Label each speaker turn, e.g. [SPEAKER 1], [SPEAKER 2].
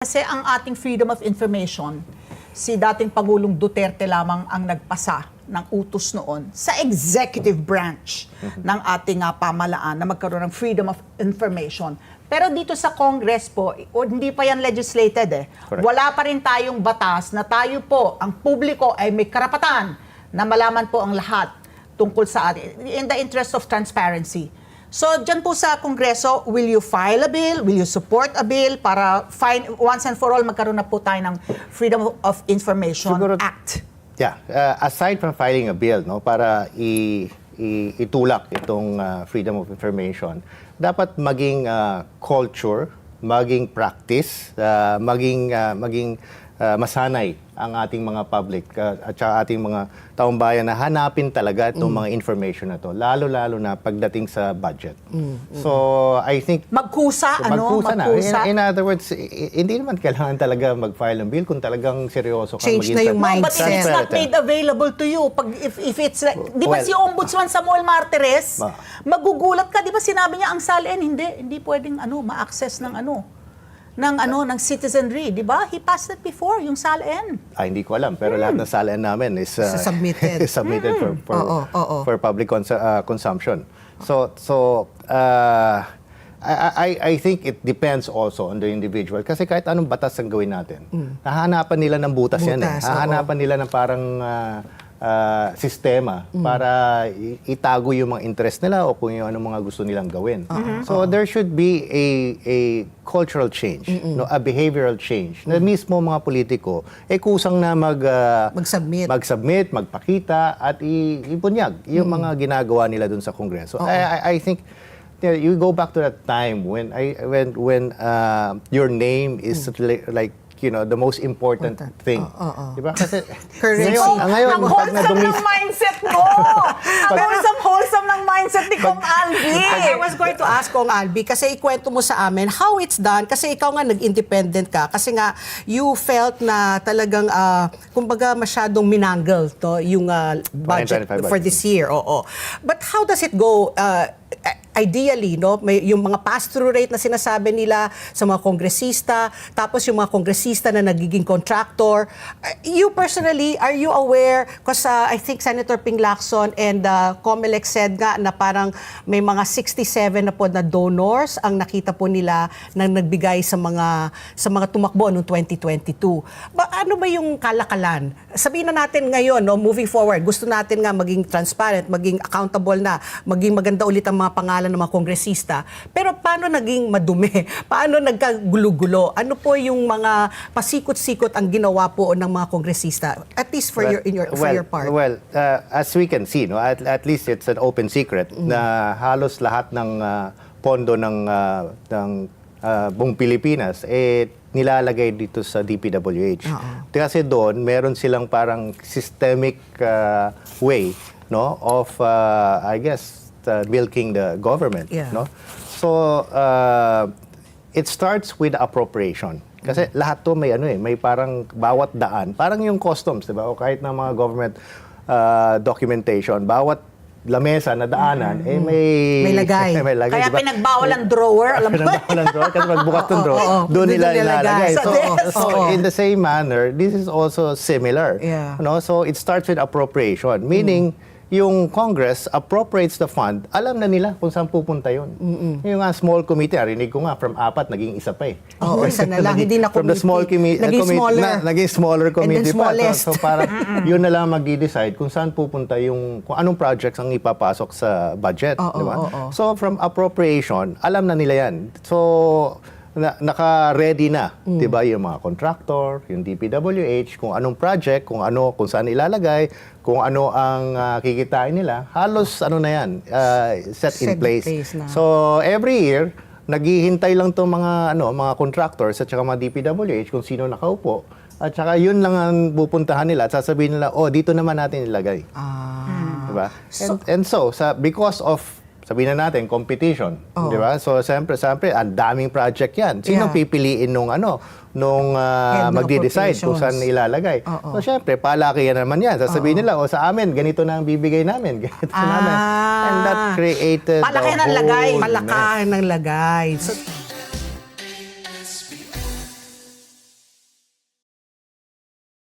[SPEAKER 1] Kasi ang ating freedom of information, si dating Pagulong Duterte lamang ang nagpasa ng utos noon sa executive branch ng ating ah, pamalaan na magkaroon ng freedom of information. Pero dito sa Congress po, o hindi pa yan legislated eh,
[SPEAKER 2] Correct.
[SPEAKER 1] wala pa rin tayong batas na tayo po, ang publiko ay may karapatan na malaman po ang lahat tungkol sa atin, in the interest of transparency. So, dyan po sa Kongreso, will you file a bill? Will you support a bill para fine, once and for all magkaroon na po tayo ng Freedom of Information
[SPEAKER 2] Siguro-
[SPEAKER 1] Act?
[SPEAKER 2] Yeah, uh, aside from filing a bill no para i, i- itulak itong uh, freedom of information, dapat maging uh, culture, maging practice, uh, maging uh, maging uh, masanay ang ating mga public uh, at saka ating mga taong bayan na hanapin talaga itong mga information na to, lalo-lalo na pagdating sa budget. So, I think
[SPEAKER 1] Magkusa, ano?
[SPEAKER 2] magkusa na.
[SPEAKER 1] Magkusa.
[SPEAKER 2] In, in other words, hindi naman kailangan talaga mag-file ng bill kung talagang seryoso ka
[SPEAKER 3] Change na yung
[SPEAKER 1] No, but if it's not made available to you, pag if, if it's like, di ba
[SPEAKER 2] Well-
[SPEAKER 1] si Ombudsman Samuel Martires,
[SPEAKER 2] Ma-
[SPEAKER 1] magugulat ka, di ba sinabi niya ang SALN, hindi, hindi pwedeng ano, ma-access ng ano, ng ano, ng citizenry, di ba? He passed it before, yung SALN.
[SPEAKER 2] Ah, hindi ko alam. Pero lahat ng salaan namin is uh,
[SPEAKER 3] submitted.
[SPEAKER 2] is submitted for for,
[SPEAKER 3] Oo, oo.
[SPEAKER 2] for public cons- uh, consumption. So so uh, I, I I think it depends also on the individual kasi kahit anong batas ang gawin natin, hahanapan nila ng butas, yan eh.
[SPEAKER 3] Butas, oo.
[SPEAKER 2] Hahanapan nila ng parang uh, uh, sistema
[SPEAKER 3] Mm.
[SPEAKER 2] para itago yung mga interest nila o kung yung anong mga gusto nilang gawin.
[SPEAKER 3] Uh-huh.
[SPEAKER 2] So there should be a a cultural change, no, a behavioral change. Na mismo mga politiko eh kusang na mag uh,
[SPEAKER 3] Mag-submit.
[SPEAKER 2] mag-submit, magpakita at i- ibunyag yung
[SPEAKER 3] Mm.
[SPEAKER 2] mga ginagawa nila dun sa Kongreso. I, I, I think you, know, you go back to that time when I when when uh, your name is li- like you know the most important
[SPEAKER 3] Mm. Important.
[SPEAKER 2] thing.
[SPEAKER 3] Oo, oo.
[SPEAKER 2] Di ba? Kasi
[SPEAKER 3] Currency.
[SPEAKER 2] ngayon, ah, ngayon
[SPEAKER 1] ang
[SPEAKER 2] pag
[SPEAKER 1] wholesome
[SPEAKER 2] nadumis,
[SPEAKER 1] ng mindset mo! ang wholesome, wholesome ng mindset ni Kong Alvi!
[SPEAKER 3] I was going to ask Kong Albi, kasi ikwento mo sa amin how it's done, kasi ikaw nga nag-independent ka, kasi nga you felt na talagang, ah, kumbaga masyadong minangle to, yung ah, budget
[SPEAKER 2] 2025
[SPEAKER 3] for
[SPEAKER 2] budget.
[SPEAKER 3] this year. Oo. But how does it go? ah, ideally, no, may yung mga pass-through rate na sinasabi nila sa mga kongresista, tapos yung mga kongresista na nagiging contractor. Uh, You personally, are you aware? Because I think Senator Ping Lacson and uh, Comelec said nga na parang may mga 67 na po na donors ang nakita po nila na nagbigay sa mga sa mga tumakbo noong 2022. Ba, ano ba yung kalakalan? Sabihin na natin ngayon, no, moving forward, gusto natin nga maging transparent, maging accountable na, maging maganda ulit ang mga pangalan ng mga kongresista. Pero paano naging madumi? Paano nagkagulo-gulo? Ano po yung mga pasikot-sikot ang ginawa po ng mga kongresista? At least for
[SPEAKER 2] Well,
[SPEAKER 3] your in your for
[SPEAKER 2] well,
[SPEAKER 3] your part.
[SPEAKER 2] Well, uh, as we can see, no, at, at least it's an open secret
[SPEAKER 3] Mm.
[SPEAKER 2] na halos lahat ng uh, pondo ng uh, ng uh, buong Pilipinas eh nilalagay dito sa DPWH.
[SPEAKER 3] Oo.
[SPEAKER 2] Kasi doon meron silang parang systemic uh, way no of uh, I guess uh, milking the government,
[SPEAKER 3] Yeah.
[SPEAKER 2] no? So uh, it starts with appropriation. Kasi lahat to may ano eh, may parang bawat daan, parang yung customs, 'di ba? O kahit na mga government uh, documentation, bawat lamesa na daanan eh may
[SPEAKER 3] May lagay.
[SPEAKER 2] may lagay,
[SPEAKER 1] Kaya
[SPEAKER 2] 'di ba?
[SPEAKER 1] pinagbawal ang drawer, alam mo?
[SPEAKER 2] Pinagbawal ang drawer kasi pagbukas ng drawer,
[SPEAKER 3] oo, oo.
[SPEAKER 2] doon
[SPEAKER 3] Doon
[SPEAKER 2] nila
[SPEAKER 3] nila
[SPEAKER 2] ilalagay.
[SPEAKER 3] ilagay.
[SPEAKER 2] So,
[SPEAKER 3] Oo,
[SPEAKER 2] so in the same manner, this is also similar.
[SPEAKER 3] Yeah.
[SPEAKER 2] No? So it starts with appropriation, meaning yung Congress appropriates the fund, alam na nila kung saan pupunta yun. Yung nga small committee, narinig ko nga from apat, naging isa pa eh.
[SPEAKER 3] Oo, isa na lang, hindi na
[SPEAKER 2] From the small
[SPEAKER 3] committee.
[SPEAKER 2] committee,
[SPEAKER 3] Naging smaller.
[SPEAKER 2] Na, naging smaller committee pa. So, so parang yun na lang magdi-decide kung saan pupunta yung, kung anong projects ang ipapasok sa budget.
[SPEAKER 3] Oo,
[SPEAKER 2] di ba?
[SPEAKER 3] oo, oo.
[SPEAKER 2] So from appropriation, alam na nila yan. So na, naka-ready na,
[SPEAKER 3] Mm.
[SPEAKER 2] 'di ba, yung mga contractor, yung DPWH, kung anong project, kung ano, kung saan ilalagay, kung ano ang ah, kikitain nila. Halos ano na 'yan, ah, set,
[SPEAKER 3] Set in
[SPEAKER 2] in place.
[SPEAKER 3] place na.
[SPEAKER 2] So every year naghihintay lang 'tong mga ano, mga contractors at saka mga DPWH kung sino nakaupo. At saka yun lang ang pupuntahan nila at sasabihin nila, oh, dito naman natin ilagay.
[SPEAKER 3] Ah.
[SPEAKER 2] Diba? And, and so, sa, because of, sabihin na natin, competition.
[SPEAKER 3] Oo.
[SPEAKER 2] Di ba? So, siyempre, siyempre, ang daming project yan. Sino
[SPEAKER 3] Yeah.
[SPEAKER 2] pipiliin nung ano, nung uh,
[SPEAKER 3] ng
[SPEAKER 2] magde-decide kung saan ilalagay.
[SPEAKER 3] Oo.
[SPEAKER 2] So, siyempre, palakihan naman yan. Sasabihin nila, o sa amin, ganito na ang bibigay namin. Ganito namin. And that
[SPEAKER 3] Ah.
[SPEAKER 2] created
[SPEAKER 1] Palakihan
[SPEAKER 2] the
[SPEAKER 1] ng lagay.
[SPEAKER 3] Palakahan ng lagay. So,